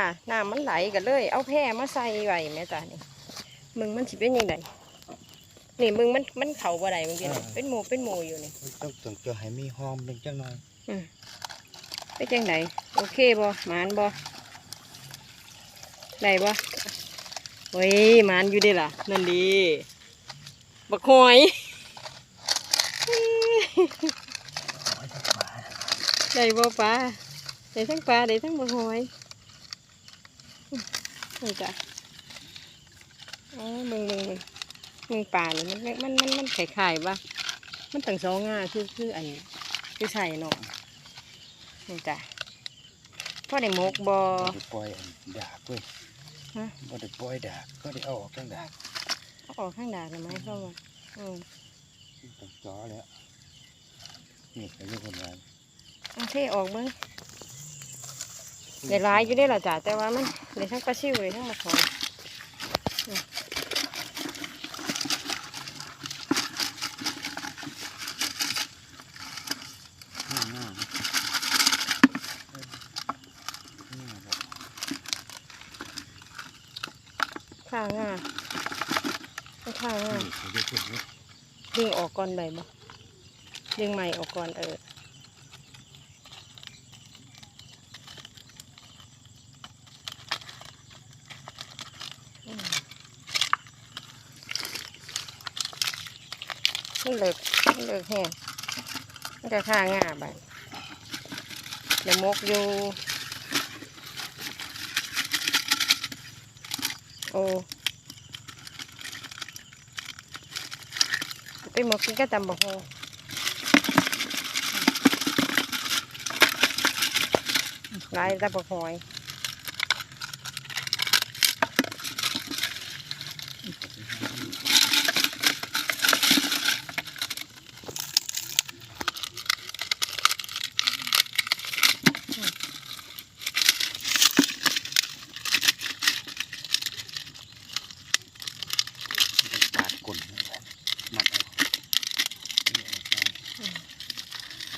อะน้ำมันไหลกันเลย เอาแพร่มาใส่ไว้แม่จ้านี่มึงมันสิเป็นยังไงนี่มึงมันมันเข่าบ่ได้มึงกินเป็นหมูเป็นหมูอยู่นี่ต้องต้องจะให้มีหอมเป็นจังหน่อยเป็นจังไดโอเคบ่หมานบ่ได้บ่เฮ้ยหมานอยู่เด้ล่ะนั่นดีบักหอยได้บ่ปลาได้ทั้งปลาได้ทั้งบักหอย นี่จ้ะอ๋อมึงมึงมึงมึงปลานี่มันมันมันมันไข่ไข่ปะมันตั้งสองงาคือคืออันคือใส่เนาะนี่จ้ะพ่อได้หมกบ่บ่ได้ปล่อยอันดากเว้ยฮะบ่ได้ปล่อยดากก็ได้เอาออกจังดากเอาออกข้างดาดไหมเข้ามาอืมต้องจ่อแล้วนี่ก็ยังคนงานเอาเทออกเบิ้ง ได้หลายอยู่ได้หรอจ้ะแต่ว่ามันได้ทั้งปลาชิวเลยทั้งมะขามง่ายง่ายนี่แหละข้างง่าไม่ข้างง่านี่ก็จะขึ้นนี่ดึงออกก่อนได้บ่ดึงใหม่ออกก่อนเออม มันเลิกมันเลิกแห้งมันจะข้างง่าไปเดี๋ยวมกอยู่ โอ้ไปหมกกินก็ตำบักโฮลายตำบักหอย